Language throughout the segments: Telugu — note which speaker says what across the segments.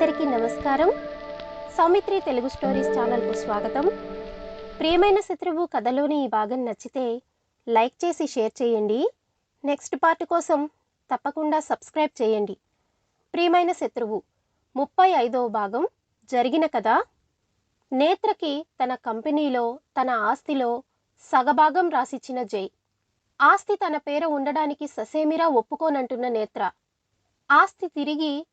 Speaker 1: అందరికీ నమస్కారం. సౌమిత్రి తెలుగు స్టోరీస్ ఛానల్కు స్వాగతం. ప్రియమైన శత్రువు కథలోని ఈ భాగం నచ్చితే లైక్ చేసి షేర్ చేయండి. నెక్స్ట్ పార్ట్ కోసం తప్పకుండా సబ్స్క్రైబ్ చేయండి. ప్రియమైన శత్రువు ముప్పై ఐదవ భాగం జరిగిన కథ. నేత్రకి తన కంపెనీలో తన ఆస్తిలో సగభాగం రాసిచ్చిన జై. ఆస్తి తన పేర ఉండడానికి ససేమిరా ఒప్పుకోనంటున్న నేత్ర. ఆస్తి తిరిగి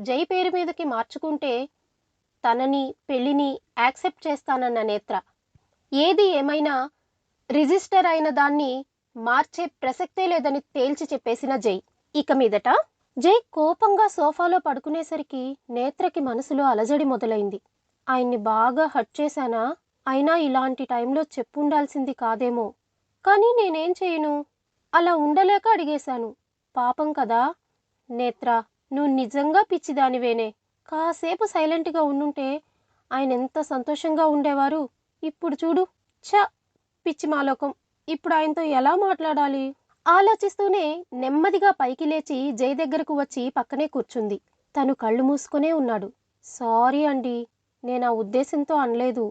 Speaker 1: జై పేరు మీదకి మార్చుకుంటే తనని పెళ్ళిని యాక్సెప్ట్ చేస్తానన్న నేత్ర. ఏది ఏమైనా రిజిస్టర్ అయిన దాన్ని మార్చే ప్రసక్తే లేదని తేల్చి చెప్పేసిన జై. ఇక మీదట జై కోపంగా సోఫాలో పడుకునేసరికి నేత్రకి మనసులో అలజడి మొదలైంది. ఆయన్ని బాగా హట్ చేశానా? అయినా ఇలాంటి టైంలో చెప్పుండాల్సింది కాదేమో. కానీ నేనేం చేయను? అలా ఉండలేక అడిగేశాను. పాపం కదా? నేత్ర నువ్వు నిజంగా పిచ్చిదానివేనే. కాసేపు సైలెంట్గా ఉండుంటే ఆయన ఎంత సంతోషంగా ఉండేవారు. ఇప్పుడు చూడు ఛ! పిచ్చి మాలోకం. ఇప్పుడు ఆయనతో ఎలా మాట్లాడాలి? ఆలోచిస్తూనే నెమ్మదిగా పైకి లేచి జై దగ్గరకు వచ్చి పక్కనే కూర్చుంది. తను కళ్ళు మూసుకునే ఉన్నాడు. సారీ అండి నేను ఆ ఉద్దేశంతో అనలేదు.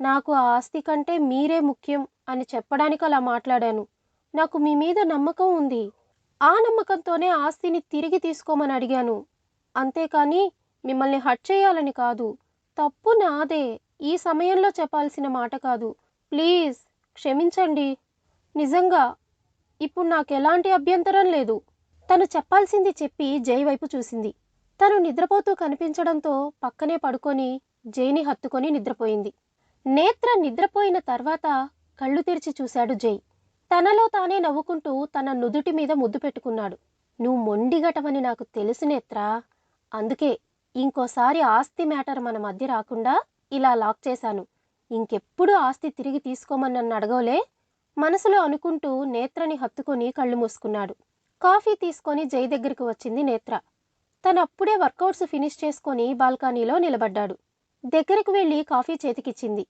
Speaker 1: నాకు ఆ ఆస్తి కంటే మీరే ముఖ్యం అని చెప్పడానికి అలా మాట్లాడాను. నాకు మీ మీద నమ్మకం ఉంది. ఆ నమ్మకంతోనే ఆస్తిని తిరిగి తీసుకోమని అడిగాను. అంతేకాని మిమ్మల్ని హట్ చేయాలని కాదు. తప్పు నాదే. ఈ సమయంలో చెప్పాల్సిన మాట కాదు. ప్లీజ్ క్షమించండి. నిజంగా ఇప్పుడు నాకు ఎలాంటి అభ్యంతరం లేదు. తను చెప్పాల్సింది చెప్పి జై వైపు చూసింది. తను నిద్రపోతూ కనిపించడంతో పక్కనే పడుకొని జైని హత్తుకొని నిద్రపోయింది. నేత్ర నిద్రపోయిన తర్వాత కళ్ళు తెరిచి చూశాడు జై. తనలో తానే నవ్వుకుంటూ తన నుదుటి మీద ముద్దు పెట్టుకున్నాడు. నువ్వు మొండిగటమని నాకు తెలుసు నేత్రా అందుకే ఇంకోసారి ఆస్తి మ్యాటర్ మన మధ్య రాకుండా ఇలా లాక్ చేశాను. ఇంకెప్పుడు ఆస్తి తిరిగి తీసుకోమని నన్ను అడగోలే మనసులో అనుకుంటూ నేత్రని హత్తుకొని కళ్ళు మూసుకున్నాడు. కాఫీ తీసుకొని జై దగ్గరికి వచ్చింది నేత్ర. తను అప్పుడే వర్కౌట్స్ ఫినిష్ చేసుకొని బాల్కనీలో నిలబడ్డాడు. దగ్గరకు వెళ్ళి కాఫీ చేతికిచ్చింది.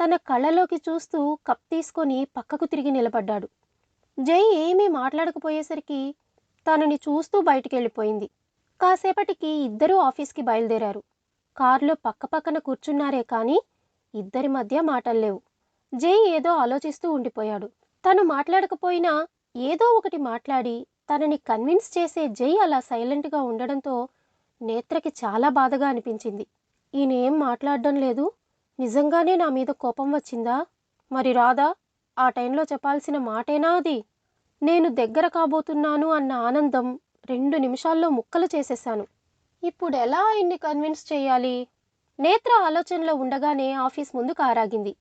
Speaker 1: తన కళ్ళలోకి చూస్తూ కప్ తీసుకొని పక్కకు తిరిగి నిలబడ్డాడు. జై ఏమీ మాట్లాడకపోయేసరికి తనని చూస్తూ బయటికి వెళ్ళిపోయింది కాసేపటికి ఇద్దరూ ఆఫీస్కి బయలుదేరారు. కారులో పక్కపక్కన కూర్చున్నారే కానీ ఇద్దరి మధ్య మాటలు లేవు జై ఏదో ఆలోచిస్తూ ఉండిపోయాడు. తను మాట్లాడకపోయినా ఏదో ఒకటి మాట్లాడి తనని కన్విన్స్ చేసే జై అలా సైలెంట్గా ఉండడంతో నేత్రకి చాలా బాధగా అనిపించింది. ఈయన ఏం మాట్లాడడం లేదు? నిజంగానే నా మీద కోపం వచ్చిందా? మరి రాదా ఆ టైంలో చెప్పాల్సిన మాటేనా అది? నేను దగ్గర కాబోతున్నాను అన్న ఆనందం రెండు నిమిషాల్లో ముక్కలు చేసేశాను. ఇప్పుడు ఎలా ఆయన్ని కన్విన్స్ చేయాలి? నేత్ర ఆలోచనలో ఉండగానే ఆఫీస్ ముందు కారాగింది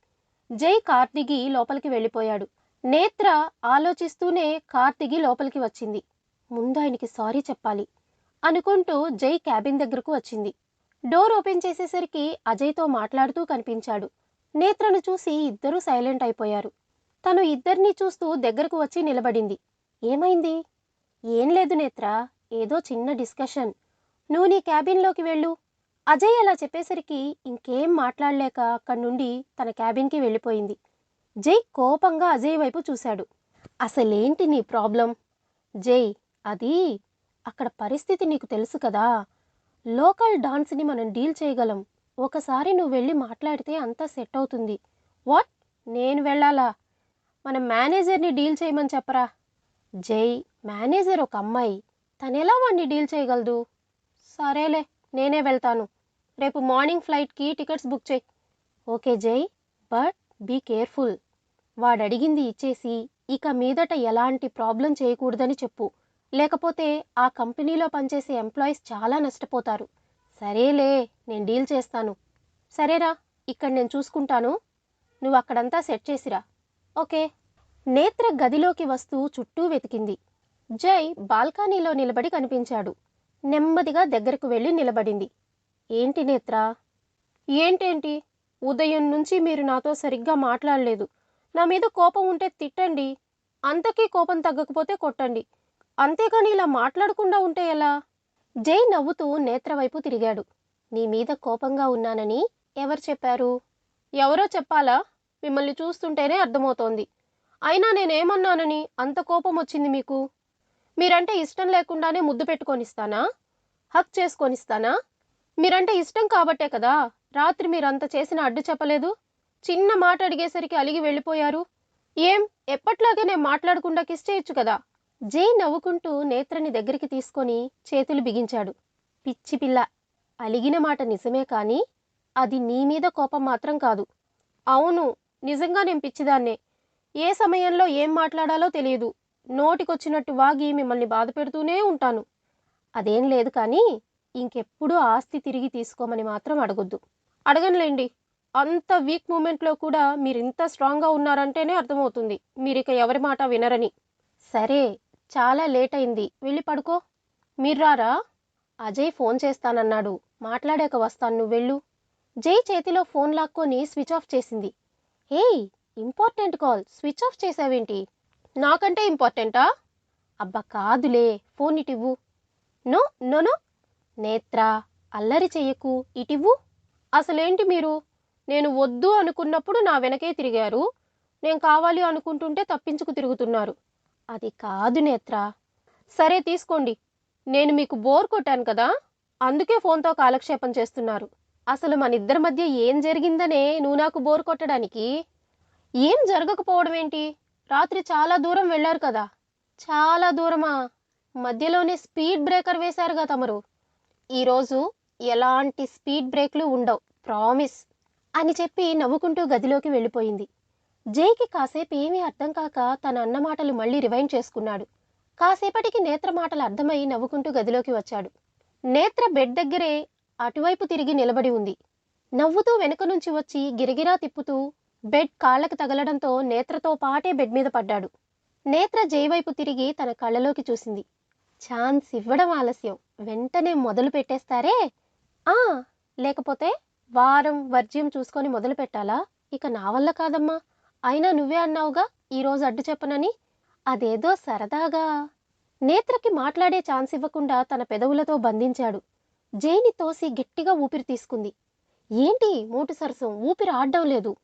Speaker 1: జై కార్ దిగి లోపలికి వెళ్ళిపోయాడు. నేత్ర ఆలోచిస్తూనే కార్ దిగి లోపలికి వచ్చింది. ముందు ఆయనకి సారీ చెప్పాలి అనుకుంటూ జై క్యాబిన్ దగ్గరకు వచ్చింది. డోర్ ఓపెన్ చేసేసరికి అజయ్తో మాట్లాడుతూ కనిపించాడు. నేత్రను చూసి ఇద్దరూ సైలెంట్ అయిపోయారు. తను ఇద్దరినీ చూస్తూ దగ్గరకు వచ్చి నిలబడింది. ఏమైంది? ఏం లేదు నేత్ర ఏదో చిన్న డిస్కషన్. నువ్వు నీ క్యాబిన్లోకి వెళ్ళు. అజయ్ అలా చెప్పేసరికి ఇంకేం మాట్లాడలేక అక్కడి నుండి తన క్యాబిన్కి వెళ్ళిపోయింది. జై కోపంగా అజయ్ వైపు చూశాడు. అసలేంటి నీ ప్రాబ్లం? జై అది అక్కడ పరిస్థితి నీకు తెలుసు కదా. లోకల్ డాన్స్ని మనం డీల్ చేయగలం. ఒకసారి నువ్వు వెళ్ళి మాట్లాడితే అంతా సెట్ అవుతుంది. వాట్? నేను వెళ్ళాలా? మన మేనేజర్ని డీల్ చేయమని చెప్పరా? జై మేనేజర్ ఒక అమ్మాయి. తనెలా వాడిని డీల్ చేయగలదు? సరేలే నేనే వెళ్తాను. రేపు మార్నింగ్ ఫ్లైట్కి టికెట్స్ బుక్ చేయి. Okay Jai but be careful. వాడడిగింది ఇచ్చేసి ఇక మీదట ఎలాంటి ప్రాబ్లం చేయకూడదని చెప్పు. లేకపోతే ఆ కంపెనీలో పనిచేసే ఎంప్లాయీస్ చాలా నష్టపోతారు. సరేలే నేను డీల్ చేస్తాను. సరేరా ఇక్కడ నేను చూసుకుంటాను. నువ్వు అక్కడంతా సెట్ చేసిరా. ఓకే. నేత్ర గదిలోకి వస్తూ చుట్టూ వెతికింది. జై బాల్కనీలో నిలబడి కనిపించాడు. నెమ్మదిగా దగ్గరకు వెళ్ళి నిలబడింది. ఏంటి నేత్ర? ఏంటేంటి? ఉదయం నుంచి మీరు నాతో సరిగ్గా మాట్లాడలేదు. నా మీద కోపం ఉంటే తిట్టండి. అంతకీ కోపం తగ్గకపోతే కొట్టండి. అంతేకాని ఇలా మాట్లాడకుండా ఉంటే ఎలా? జై నవ్వుతూ నేత్రవైపు తిరిగాడు. నీ మీద కోపంగా ఉన్నానని ఎవరు చెప్పారు? ఎవరో చెప్పాలా? మిమ్మల్ని చూస్తుంటేనే అర్థమవుతోంది. అయినా నేనేమన్నానని అంత కోపం వచ్చింది మీకు? మీరంటే ఇష్టం లేకుండానే ముద్దు పెట్టుకొనిస్తానా? హక్ చేసుకొనిస్తానా? మీరంటే ఇష్టం కాబట్టే కదా? రాత్రి మీరంత చేసిన అడ్డు చెప్పలేదు? చిన్న మాట అడిగేసరికి అలిగి వెళ్ళిపోయారు? ఏం? ఎప్పట్లాగే నేను మాట్లాడకుండా కిస్ చేయొచ్చు కదా? జై నవ్వుకుంటూ నేత్రని దగ్గరికి తీసుకొని చేతులు బిగించాడు. పిచ్చి పిల్ల అలిగిన మాట నిజమే కానీ అది నీ మీద కోపం మాత్రం కాదు. అవును నిజంగా నేను పిచ్చిదాన్నే. ఏ సమయంలో ఏం మాట్లాడాలో తెలియదు. నోటికొచ్చినట్టు వాగి మిమ్మల్ని బాధ పెడుతూనే ఉంటాను. అదేం లేదు కానీ ఇంకెప్పుడు ఆస్తి తిరిగి తీసుకోమని మాత్రం అడగొద్దు. అడగనులేండి అంత వీక్ మూమెంట్లో కూడా మీరింత స్ట్రాంగ్గా ఉన్నారంటేనే అర్థమవుతుంది. మీరిక ఎవరి మాట వినరని. సరే చాలా లేట్ అయింది వెళ్ళి పడుకో. మీరు రారా? అజయ్ ఫోన్ చేస్తానన్నాడు. మాట్లాడాక వస్తాను నువ్వు వెళ్ళు. జై చేతిలో ఫోన్ లాక్కొని స్విచ్ ఆఫ్ చేసింది. ఏయ్ ఇంపార్టెంట్ కాల్. స్విచ్ ఆఫ్ చేసావేంటి? నాకంటే ఇంపార్టెంటా? అబ్బా కాదులే. ఫోన్ ఇటివ్వు. No no no. నేత్ర అల్లరి చెయ్యకు. ఇటివ్వు? అసలేంటి మీరు? నేను వద్దు అనుకున్నప్పుడు నా వెనకే తిరిగారు. నేను కావాలి అనుకుంటుంటే తప్పించుకు తిరుగుతున్నారు. అది కాదు నేత్ర. సరే తీసుకోండి. నేను మీకు బోర్ కొట్టాను కదా అందుకే ఫోన్తో కాలక్షేపం చేస్తున్నారు. అసలు మన ఇద్దరి మధ్య ఏం జరిగిందనే నువ్వు నాకు బోర్ కొట్టడానికి? ఏం జరగకపోవడం ఏంటి? రాత్రి చాలా దూరం వెళ్ళారు కదా. చాలా దూరమా? మధ్యలోనే స్పీడ్ బ్రేకర్ వేశారుగా తమరు. ఈరోజు ఎలాంటి స్పీడ్ బ్రేక్లు ఉండవు ప్రామిస్ అని చెప్పి నవ్వుకుంటూ గదిలోకి వెళ్ళిపోయింది. జైకి కాసేపు ఏమీ అర్థం కాక తన అన్నమాటలు మళ్ళీ రివైండ్ చేసుకున్నాడు. కాసేపటికి నేత్ర మాటలు అర్థమై నవ్వుకుంటూ గదిలోకి వచ్చాడు. నేత్ర బెడ్ దగ్గరే అటువైపు తిరిగి నిలబడి ఉంది. నవ్వుతూ వెనుక నుంచి వచ్చి గిరగిరా తిప్పుతూ బెడ్ కాళ్ళకు తగలడంతో నేత్రతో పాటే బెడ్ మీద పడ్డాడు. నేత్ర జై వైపు తిరిగి తన కళ్ళలోకి చూసింది. ఛాన్స్ ఇవ్వడం ఆలస్యం. వెంటనే మొదలు పెట్టేస్తారే? ఆ! లేకపోతే వారం వర్జ్యం చూసుకొని మొదలు పెట్టాలా? ఇక నా వల్ల కాదమ్మా. అయినా నువ్వే అన్నావుగా? ఈరోజు అడ్డు చెప్పనని? అదేదో సరదాగా. నేత్రకి మాట్లాడే ఛాన్స్ ఇవ్వకుండా తన పెదవులతో బంధించాడు. జైని తోసి గట్టిగా ఊపిరి తీసుకుంది. ఏంటి మూటు సరసం? ఊపిరి ఆడడం లేదు.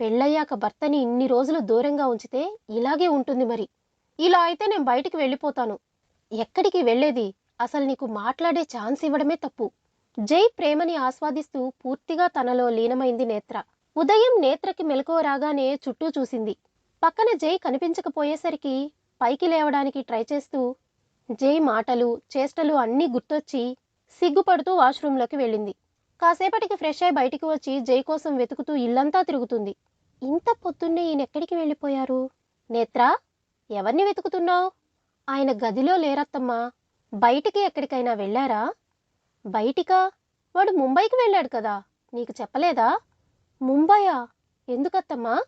Speaker 1: పెళ్ళయ్యాక భర్తని ఇన్ని రోజులు దూరంగా ఉంచితే ఇలాగే ఉంటుంది మరి. ఇలా అయితే నేను బయటికి వెళ్ళిపోతాను. ఎక్కడికి వెళ్ళేది? అసలు నీకు మాట్లాడే ఛాన్స్ ఇవ్వడమే తప్పు. జై ప్రేమని ఆస్వాదిస్తూ పూర్తిగా తనలో లీనమైంది నేత్ర. ఉదయం నేత్రకి మెలకువ రాగానే చుట్టూ చూసింది. పక్కన జై కనిపించకపోయేసరికి పైకి లేవడానికి ట్రై చేస్తూ జై మాటలు చేష్టలు అన్నీ గుర్తొచ్చి సిగ్గుపడుతూ వాష్రూంలోకి వెళ్ళింది. కాసేపటికి ఫ్రెష్ అయి బయటికి వచ్చి జై కోసం వెతుకుతూ ఇల్లంతా తిరుగుతుంది. ఇంత పొద్దున్నే ఈయన ఎక్కడికి వెళ్ళిపోయారు? నేత్రా ఎవరిని వెతుకుతున్నావు? ఆయన గదిలో లేరత్తమ్మా. బయటికి ఎక్కడికైనా వెళ్ళారా? బయటికా? వాడు ముంబైకి వెళ్ళాడు కదా. నీకు చెప్పలేదా? ముంబయా? ఎందుకత్తమ్మా?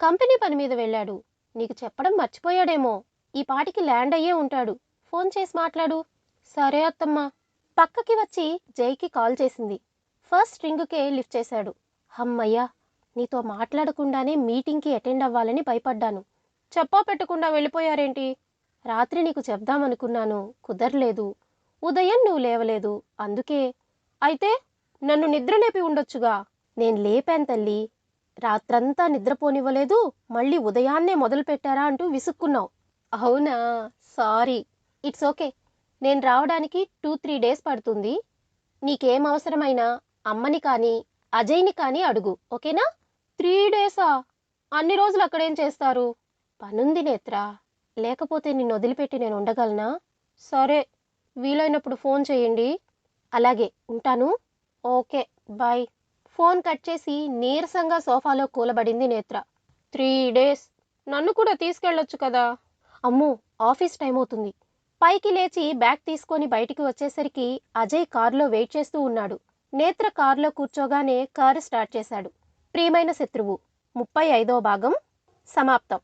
Speaker 1: కంపెనీ పని మీద వెళ్ళాడు. నీకు చెప్పడం మర్చిపోయాడేమో. ఈ పాటికి ల్యాండ్ అయ్యే ఉంటాడు. ఫోన్ చేసి మాట్లాడు. సరే అత్తమ్మా. పక్కకి వచ్చి జైకి కాల్ చేసింది. ఫస్ట్ రింగుకే లిఫ్ట్ చేశాడు. హమ్మయ్యా నీతో మాట్లాడకుండానే మీటింగ్కి అటెండ్ అవ్వాలని భయపడ్డాను. చెప్పా పెట్టకుండా వెళ్ళిపోయారేంటి? రాత్రి నీకు చెప్దామనుకున్నాను. కుదరలేదు. ఉదయం నువ్వు లేవలేదు. అందుకే. అయితే నన్ను నిద్రలేపి ఉండొచ్చుగా. నేను లేపాను తల్లి. రాత్రంతా నిద్రపోనివ్వలేదు. మళ్ళీ ఉదయాన్నే మొదలుపెట్టారా అంటూ విసుక్కున్నావు. అవునా? సారీ. It's okay. నేను రావడానికి టూ త్రీ డేస్ పడుతుంది. నీకేం అవసరమైనా అమ్మని కానీ అజయ్ని కానీ అడుగు. ఓకేనా? త్రీ డేసా? అన్ని రోజులు అక్కడేం చేస్తారు? పనుంది నేత్ర. లేకపోతే నిన్ను వదిలిపెట్టి నేను ఉండగలనా? సరే. వీలైనప్పుడు ఫోన్ చేయండి. అలాగే. ఉంటాను. ఓకే. బాయ్. ఫోన్ కట్ చేసి నీరసంగా సోఫాలో కూలబడింది నేత్ర. Three days. నన్ను కూడా తీసుకెళ్ళొచ్చు కదా. అమ్మో ఆఫీస్ టైం అవుతుంది. పైకి లేచి బ్యాగ్ తీసుకొని బయటికి వచ్చేసరికి అజయ్ కారులో వెయిట్ చేస్తూ ఉన్నాడు. నేత్ర కారులో కూర్చోగానే కారు స్టార్ట్ చేశాడు. ప్రియమైన శత్రువు ముప్పై ఐదో భాగం సమాప్తం.